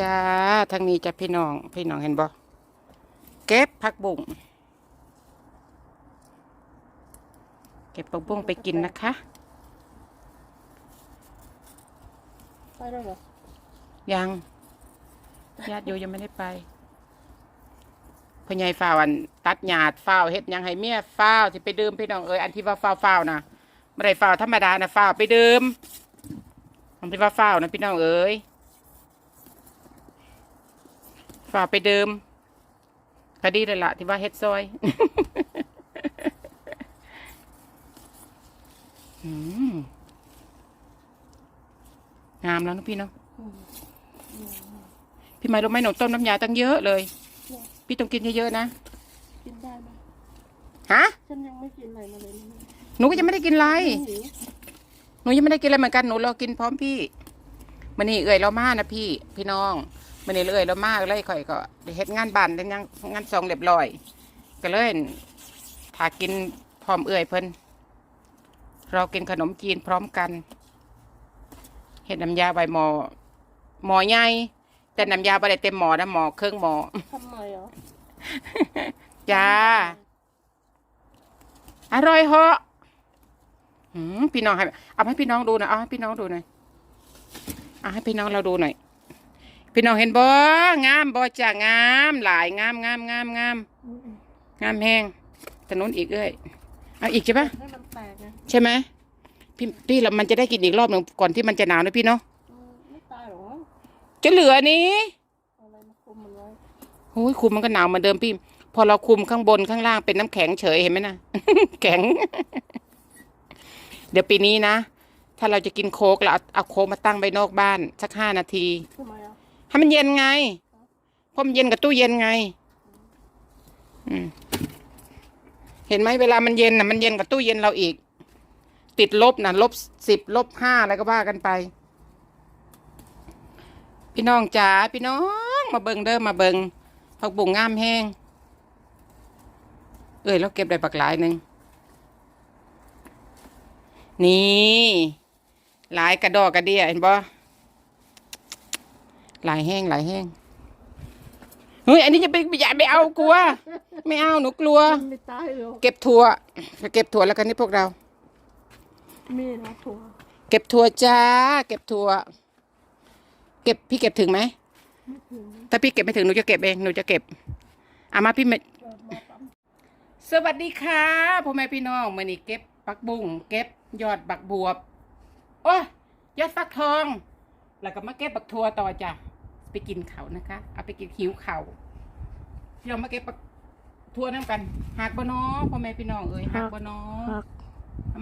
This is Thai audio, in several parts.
จ้าทางนี้จะพี่น้อง พี่น้องเห็นบ่เก็บผักบุ้งเก็บผักบุ้งไปกินนะคะไปแล้วเหรอยังญาติโยยังไม่ได้ไปพ่อใหญ่ฝ้าวอันตัดหยาดฝ้าวเฮ็ดหยังให้เมียฝ้าวสิไปดื่มพี่น้องเอ้ยอันที่ว่าฝ้าวฝ้าวนะไม่ได้ฝ้าวธรรมดานะฝ้าวไปดื่มอันที่ว่าฝ้าวนะพี่น้องเอ้ย ฝ้าวไปดื่มก็ดีเลยล่ะที่ว่าเฮ็ดซอยอืมงามแล้วนะพี่เนาะอืมพี่ไม้รู้ไหมหนูต้มน้ำยาตั้งเยอะเลย พี่ต้องกินเยอะๆนะ กินได้ไหมฮะ ฉันยังไม่กินอะไรมาเลยนะหนูก็ยังไม่ได้กินอะไรหิวหนูยังไม่ได้กินอะไรเหมือนกัน หนูรอกินพร้อมพี่มันนี่เอื่อยเรามานะพี่ พี่น้อง มันนี่เอื่อยเรามาเลยข่อยก็ได้เฮ็ดงานบ้านได้ยังงานซองเรียบร้อย ก็เลยถ้ากินพร้อมเอื่อยเพิ่นเรากินขนมจีนพร้อมกันเฮ็ดน้ำยาใบหมอ หมอใหญ่แต่น้ำยาบ่ได้เต็มหมอนะหมอเครื่องหมอทำไมเหรอจ้าอร่อยเหาะหืมพี่น้องให้เอาให้พี่น้องดูหน่อยเอาให้พี่น้องดูหน่อยเอาให้พี่น้องเราดูหน่อย พี่น้องเห็นบ่งามบ่จ้างามหลายงามงามงามงามอืมงามแห้งถนนอีกเอ้ยเอาอีกใช่ปะให้มันแตกไงใช่ไหมพี่พี่เรามันจะได้กินอีกรอบหนึ่งก่อนที่มันจะหนาวนะพี่เนาะอืมไม่ตายหรอกมั้งจะเหลือนี้เอาอะไรมาคุมมันไว้โอ้ยคุมมันก็หนาวเหมือนเดิมพี่ พอเราคุมข้างบนข้างล่างเป็นน้ำแข็งเฉยเห็นไหมนะ แข็ง เดี๋ยวปีนี้นะ ถ้าเราจะกินโค้กเราเอาเอาโค้กมาตั้งไว้นอกบ้าน สักห้านาที ทำไมอะ ให้มันเย็นไงเพราะมันเย็นกับตู้เย็นไง อืม เห็นไหมเวลามันเย็นนะมันเย็นกับตู้เย็นเราอีก ติดลบนะลบสิบลบห้าอะไรก็ว่ากันไป พี่น้องจ๋าพี่น้อง มาเบิงเด้อมาเบิงผักบุ้งงามแห้งเอ้ยเราเก็บได้ปักหลายหนึ่งนี่ หลายกระดอกกระเดียเห็นบ่ หลายแห้งหลายแห้งเฮ้ยอันนี้จะไปอย่าไปเอากลัว ไม่เอาหนูกลัวมันไม่ตายหรอกเก็บถั่วไปเก็บถั่วแล้วกันนี่พวกเรา มีนะถั่วเก็บถั่วจ้า เก็บถั่ว เก็บพี่เก็บถึงไหมไม่ถึงถ้าพี่เก็บไม่ถึงหนูจะเก็บเองหนูจะเก็บอามาพี่ไม่เกิดมาปั๊มสวัสดีค่ะพ่อแม่พี่น้องมื่อนี้เก็บปักบุ้งเก็บยอดบักบวบ โอ้ยยอดฟักทอง แล้วก็มาเก็บบักทัวต่อจ้ะ ไปกินเขานะคะ เอาไปกินหิวเขาพี่น้องมาเก็บบักทัวน้ำกันหักบ่น้อพ่อแม่พี่น้องเอ้ยหักบ่น้อหัก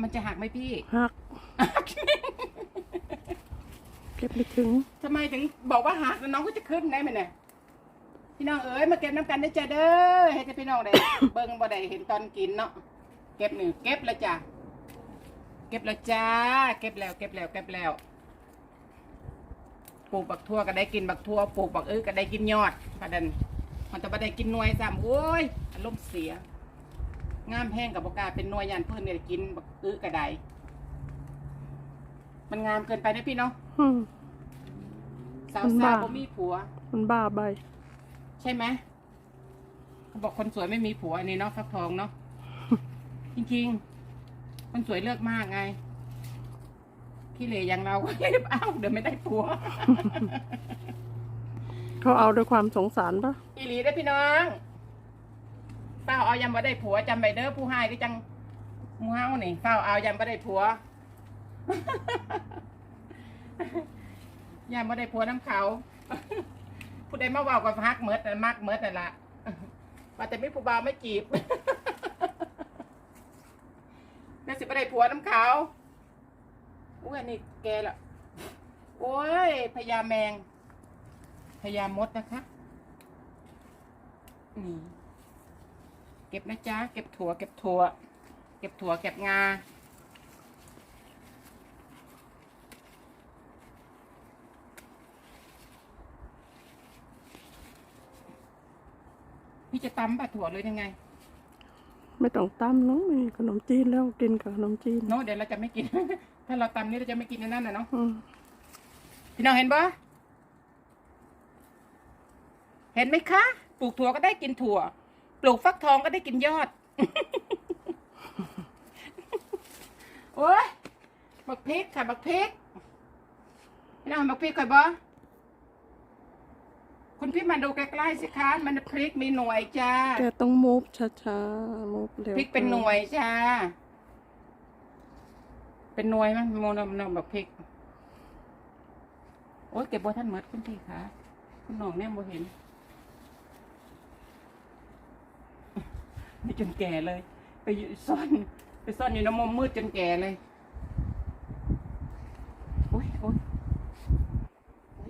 มันจะหักไหมพี่หักเก็บไม่ถึงทำไมถึงบอกว่าหักแล้วน้องก็จะขึ้นได้ไหมเนี่ยพี่น้องเอ้ยมาเก็บน้ำกันได้จ้ะเด้อให้แต่พี่น้องได้เบิ่งบ่ได้เห็นตอนกินเนาะเก็บหนึ่งเก็บแล้วจ้ะเก็บแล้วจ้า เก็บแล้วเก็บแล้วเก็บแล้ว ปลูกบักทั่วก็ได้กินบักทั่วปลูกบักอื้อก็ได้กินยอดประเด็นมันจะไม่ได้กินหน่วยซ้ำโอ้ยอารมณ์เสียงามแห้งกับบกล้าเป็นหน่วยยันเพื่อนเนี่ยกินบักอื้อก็ได้มันงามเกินไปนะพี่เนาะอืมสาวมันสาบ้าวบ่มีผัว มันบ้าใบใช่ไหมเขาบอกคนสวยไม่มีผัวอันนี้เนาะฟักทองเนาะจริงๆ คนสวยเลือกมากไง ขี้เหร่อย่างเราก็รีบเอาเดี๋ยวไม่ได้ผัวเขาเอาด้วยความสงสารปะอีหลีได้อพี่น้องเฝ้าเอายังบ่ได้ผัวจำไปเด้อผู้ให้ก็จังหมูเฮานี่เฝ้าเอายังบ่ได้ผัวยังบ่ได้ผัวน้ำเขาผู้ใดมาเว่ากับฮักเมิดน่ะมักเมิดนั่นละว่าแต่ไม่ผู้บ่าวไม่จีบน่าสิบ่ได้ผัวน้ำเขา อุ้ยอันนี้แกละโอ้ยพญาแมงพญามดนะคะ นี่ เก็บนะจ๊ะ เก็บถั่ว เก็บถั่ว เก็บถั่ว เก็บงา พี่จะตำปะถั่วเลยยังไง ไม่ต้องตั้มเนาะมีขนมจีนแล้วกินกับขนมจีนโน้เดี๋ยวเราจะไม่กิน ถ้าเราตำนี่เราจะไม่กินอันนั่นนะเนาะอืมพี่น้องเห็นปะเห็นไหมคะ ปลูกถั่วก็ได้กินถั่ว ปลูกฟักทองก็ได้กินยอด โอ้ยบักพริกค่ะบักพริกพี่น้องบักพริกค่อยบอคุณพี่มาดูใกล้ๆสิคะมันพริกมีหน่วยจ้าแกต้องมูฟช้าๆมูฟเร็วพริกเป็นหน่วยจ้า เป็นหน่วยมั้งโมนมนมบักพริก โอ้ยเก็บบัท่านหมดคุณพี่คะคุณน้องเนี่ยโมเห็นนี่จนแก่เลย ไปยซ่อน ไปซ่อนอยู่ในมุมมืดจนแก่เลยโอ้ยโอ้ย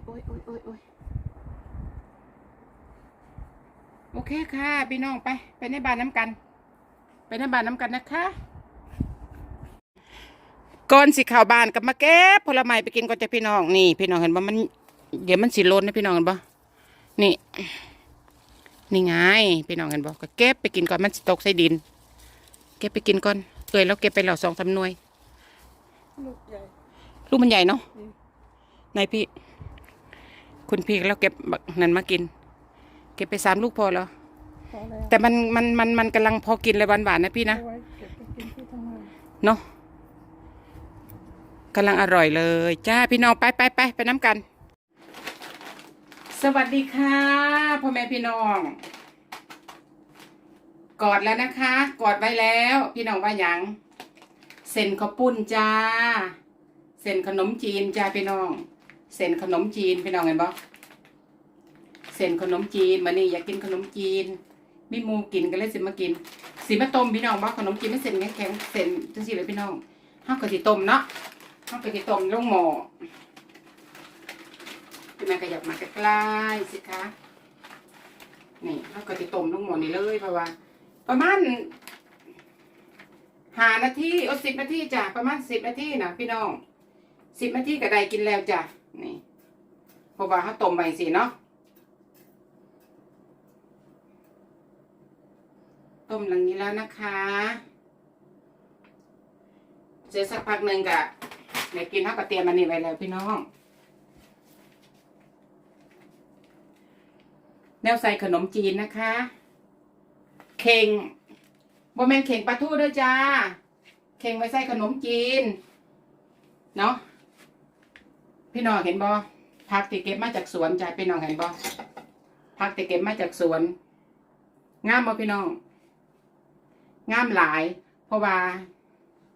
โอ้ยโอ้ยโอ้ยโอ้ยโอเคค่ะ พี่น้องไป ไปในบ้านน้ำกัน ไปในบ้านน้ำกันนะคะ ก่อนสิเข้าบ้านกับมาเก็บผลไม้ไปกินก่อนจะพี่น้องนี่ พี่น้องเห็นบ่มัน เดี๋ยวมันสิล้นนะพี่น้องเห็นบ่นี่ นี่ไงพี่น้องเห็นบ่ก็เก็บไปกินก่อนมันสิตกใส่ดิน เก็บไปกินก่อนเอ้ยแล้วเก็บไปแล้วสองสามหน่วยลูกใหญ่ลูกมันใหญ่เนาะอืมนายพี่ คุณพี่แล้วเก็บบักนั่นมากิน เก็บไปสามลูกพอแล้วพอแล้วแต่มันมันมันมันกำลังพอกินเลยหวานๆนะพี่นะเอาไว้เก็บไปกินที่ทำงาน เนาะ กำลังอร่อยเลย จ้าพี่น้องไปไปไปไปน้ำกัน สวัสดีค่ะพ่อแม่พี่น้อง กอดแล้วนะคะ กอดไว้แล้ว พี่น้องว่าหยังเส้นข้าวปุ้นจ้าเส้นขนมจีนจ้าพี่น้องเส้นขนมจีนพี่น้องเห็นบ่เส้นขนมจีนมานี่อยากกินขนมจีนมีมูกินก็เลยสิมากินสีมาต้มพี่น้องบ่ขนมจีนไม่เส้นแข็งเส้นจังซี่เลยพี่น้องเฮาก็สิต้มเนาะ เฮาก็สิต้มลงหม้อพี่แม่ขยับมาใกล้ๆสิคะนี่เฮาก็สิต้มลงหม้อนี่เลยเพราะว่า ประมาณหานาทีโอ้สิบนาทีจ้ะประมาณสิบนาทีนะพี่น้องสิบนาทีก็ได้กินแล้วจ้ะนี่เพราะว่าเขาต้มไปสิเนาะต้มหลังนี้แล้วนะคะ เสร็จสักพักหนึ่งกะ เดี๋ยวกินเขาก็เตรียมมันนี่ไว้แล้วพี่น้อง แนวใส่ขนมจีนนะคะ เข่งบ่แม่นเข่งปลาทูด้อจ้า เข่งไว้ใส่ขนมจีน เนาะพี่น้องเห็นบ่ผักที่เก็บมาจากสวนจ้าพี่น้องเห็นบ่ผักที่เก็บมาจากสวน งามบ่พี่น้อง งามหลาย เพราะว่า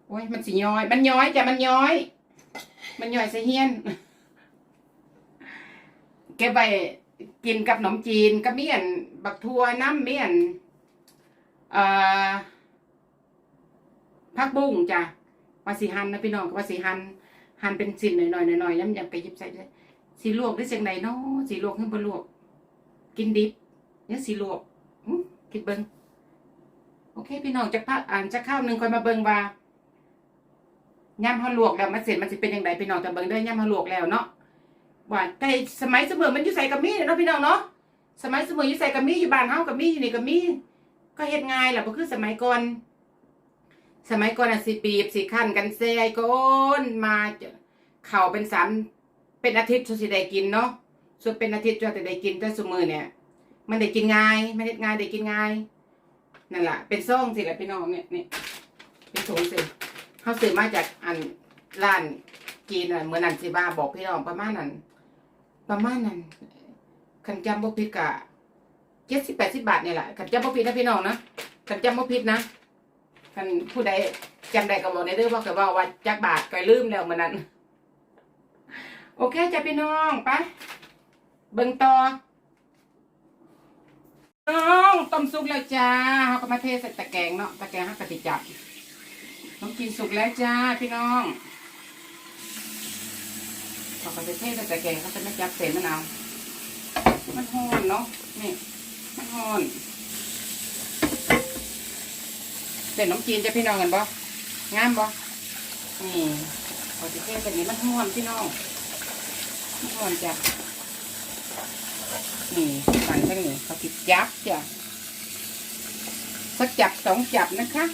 โอ้ยมันสิย้อย มันย้อยจ้ะมันย้อย มันย้อยใส่เฮียน เก็บไปกินกับขนมจีนกับเมี่ยน บักทัวน้ำเมี่ยนเอ่อผักบุ้งจ้ะวาสีหันนะพี่น้องก็ว่าสีหันหันเป็นชิ้นหน่อยๆหน่อยๆย้ำๆไปหยิบใส่เลยสีลวกหรือจังไดเนาะสีลวกขึ้นบ่ลวก กินดิบเนี่ยสีลวกคิดเบิ่งโอเค พี่น้องจะพักอ่านจะข้าวหนึ่งคอยมาเบิ่งว่า ย่ำเฮาลวกแล้วมันเสร็จมันสิเป็นจังไดพี่น้องแต่เบิ่งเด้อย่ำเฮาลวกแล้วเนาะว่าแต่สมัยเสมอมันอยู่ใส่กับมีเนาะพี่น้องเนาะสมัยเสมออยู่ใส่กับมีอยู่บ้านเฮากับมีอยู่นี่กับมีก็เฮ็ดง่ายแหละบ่คือสมัยก่อน สมัยก่อนอะสิปีบสิขั้นกันแซ่ก้นมาจะเข่าเป็นสามเป็นอาทิตย์สุสิได้กินเนาะส่วนเป็นอาทิตย์จนแต่ได้กินแต่สมือเนี่ย มันได้กินง่ายมันเฮ็ดง่ายได้กินง่ายนั่นแหละเป็นซ่องสิแหละพี่น้องเนี่ยเนี่ยเป็นถุงสิ เขาซื้อมาจากอันร้านจีนอะเหมือนนันสิบ้าบอกพี่น้องประมาณนั้น ประมาณนั้นคันจำบ่ผิดกะเจ็ดสิบแปดสิบบาทเนี่ยแหละขันจำบ่ผิดนะพี่น้องนะขันจำบ่ผิดนะขันผู้ใดจำได้ก็บอกในเรื่องว่าก็ว่าว่าจักบาทก็ลืมแล้วเหมือนนั้น โอเคจ้ะพี่น้องไปเบิ่งต่อน้องต้มสุกแล้วจ้าเขาก็มาเทใส่ตะแกรงเนาะตะแกรงเขากติจับ ต้องกินสุกแล้วจ้าพี่น้องเขาก็จะเทใส่ตะแกงเขาจะไม่จับเศษมะนาว มันหอนเนาะ นี่ มันหอนเส้นน้ำจีนจะพี่น้องกันบ่งามบ่นี่พอจะเทแบบนี้มันหอนพี่น้อง มันหอนจ้ะ นี่สั่นทั้งนี้เขาติดจับจ้ะสักจับสองจับนะคะ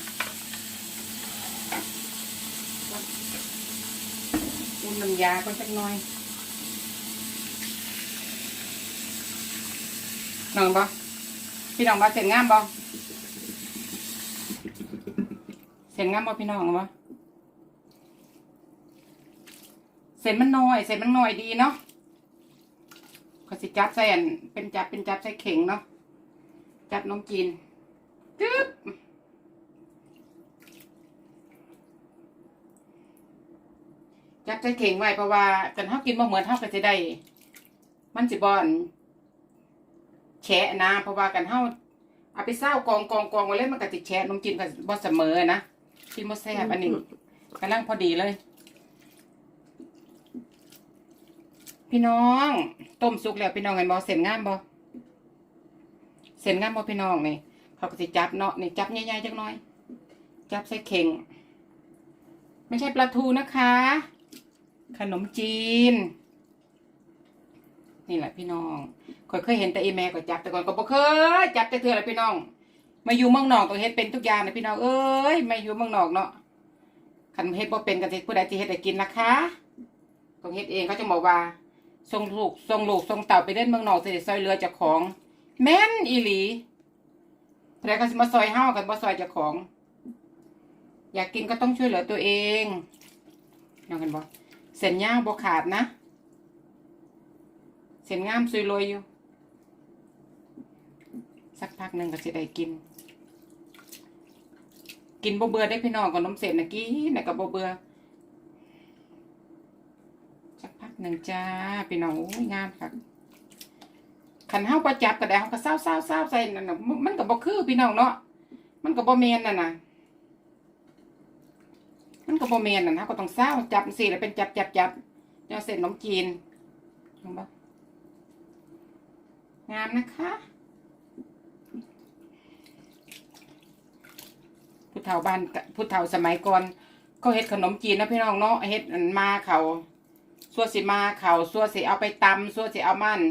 น้ำยาก็สักหน่อยน้องบ่พี่น้องบ่เส้นงามบ่เส้นงามบ่พี่น้องบ่เส้นมันน้อย เส้นมันน้อยดีเนาะเขาสิจับใส่อันเป็นจับเป็นจับใส่เข่งเนาะจับนมจีนจึ๊บ จับใส่เข่งไว้เพราะว่ากันเฮากินบ่เหมือนเฮาก็สิได้ มันสิบ่อนแฉะนะเพราะว่ากันเฮาเอาไปเศร้ากองกองกองไว้เลยมันก็ติแฉะนมจีนก็บ่เสมอนะกินบ่แซ่บอันนี้กำลังพอดีเลย พี่น้องต้มสุกแล้วพี่น้องเห็นบ่เส้นงามบ่เส้นงามบ่พี่น้องนี่เขาก็สิจับเนาะนี่จับใหญ่ๆจักหน่อย จับใส่เข่งไม่ใช่ปลาทูนะคะ ขนมจีน นี่แหละพี่น้องเคยเคยเห็นแต่อีแม่ก็จับแต่ก่อนก็บ่เคยจับแต่เถื่อละพี่น้อง มาอยู่เมืองนอกต้องเฮ็ดเป็นทุกอย่างนะพี่น้องเอ้ยมาอยู่เมืองนอกเนาะคันเฮ็ดบ่เป็นก็สิผู้ใดสิเฮ็ดให้กินนะคะต้องเฮ็ดเองเขาจะบอกว่าส่งลูกส่งลูกส่งเต่าไปเล่นเมืองนอกสิได้ซอยเรือจ้าของ แม่นอีหลีแล้วก็สิมาซอยเฮากันบ่ซอยจ้าของ อยากกินก็ต้องช่วยเหลือตัวเองน้องกันบ่ เส้นย่างบ่ขาดนะ เส้นงามสวยรวยอยู่ สักพักหนึ่งก็จะได้กิน กินบ่เบื่อได้พี่น้องกับนมเส้นนะกี้นะกับบ่เบื่อสักพักหนึ่งจ้าพี่น้องโอ้ยงามค่ะขันเฮาประจับก็ได้เฮาก็เศร้าเศร้าเศร้าใส่นั่นน่ะมันมันก็บ่คือพี่น้องเนาะมันก็บ่แม่นน่ะนะ มันก็บ่แม่นนะนะก็ต้องเศร้าจับสิแล้วเป็นจับจับจับเอาเส้นขนมจีนเห็นปะงามนะคะผู้เฒ่าบ้านผู้เฒ่าสมัยก่อนเขาเฮ็ดขนมจีนนะพี่น้องเนาะเฮ็ดมาเขาส่วนสิมาเขาส่วนสิเอาไปตำส่วนสิเอามัน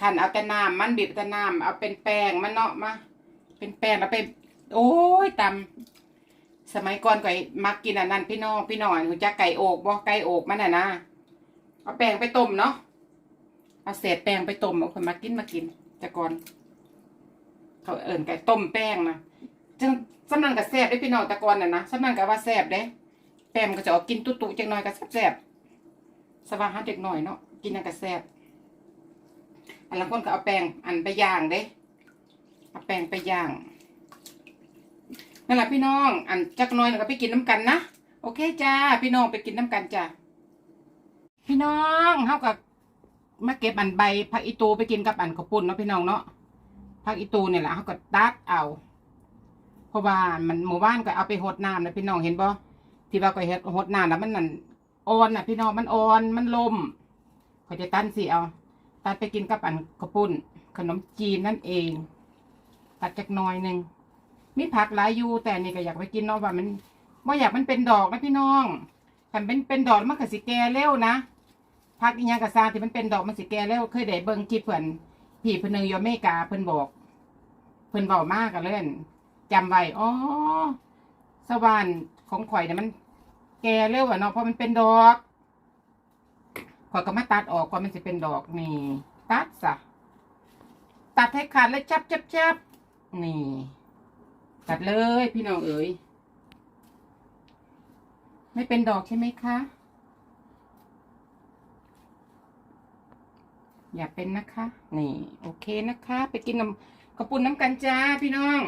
ขันเอาแต่น้ำมันบีบแต่น้ำเอาเป็นแป้งมันเนาะมาเป็นแป้งแล้วไป โอ้ยตำ สมัยก่อนก็มักกินอันนั้นพี่น้องพี่น้องอันหูจักไก่โอกบ่ไก่โอกมันน่ะนะเอาแป้งไปต้มเนาะเอาเศษแป้งไปต้มเอาคนมากินมากิน แต่ก่อน เขาเอิ่นไก่ต้มแป้งนะจังสำนันกับแซ่บได้พี่น้องแต่ก่อนน่ะนะสำนันกับว่าแซ่บเด้แป้งมันก็จะออกกินตุ๊ตุจังหน่อยกับแซ่บสว่างหาเด็กหน่อยเนาะกินนั่นกับแซ่บอันละคนก็เอาแป้งอันไปย่างเด้เอาแป้งไปย่าง นั่นแหละพี่น้องอันจักน่อยแล้วก็ไปกินน้ำกันนะโอเคจ้า พี่น้องไปกินน้ำกันจ้าพี่น้องเฮากับมาเก็บอันใบผักอีตูไปกินกับอันข้าวปุ้นเนาะพี่น้องเนาะผักอีตูเนี่ยแหละเขาก็ตัดเอา เพราะว่ามันหมู่บ้านก็เอาไปหดน้ำนะพี่น้องเห็นบ่ที่ว่าก็เฮ็ดหดน้ำแล้วมันนั่นอ่อนนะพี่น้องมันอ่อนมันลมเขาจะตันสิเอาตัดไปกินกับอันข้าวปุ้นขนมจีนนั่นเอง ตัดจักน่อยหนึ่ง มีผักหลายอยู่แต่นี่ก็อยากไปกินเนาะว่ามันว่าอยากมันเป็นดอกนะพี่น้องคันเป็นเป็นดอกมันก็สิแก่เร็วนะพักอีหยังกะซาที่มันเป็นดอกมันสิแก่แล้วเคยได้เบิ่งคลิปเพิ่นพี่เพิ่นนึงอยู่อเมริกาเพิ่นบอก เพิ่นเว้ามากกันเล่นจำไว้อ๋อสวรรค์ของข่อยเนี่ยมัน แก่เร็วอะเนาะเพราะมันเป็นดอกข่อยก็มาตัดออกก่อนมันสิเป็นดอกนี่ ตัดซะตัดให้ขาดเลยจับจับจับนี่ ตัดเลยพี่น้องเอ๋ยไม่เป็นดอกใช่ไหมคะ อย่าเป็นนะคะ นี่ โอเคนะคะ ไปกินน้ำกระปุนน้ำกันจ้าพี่น้อง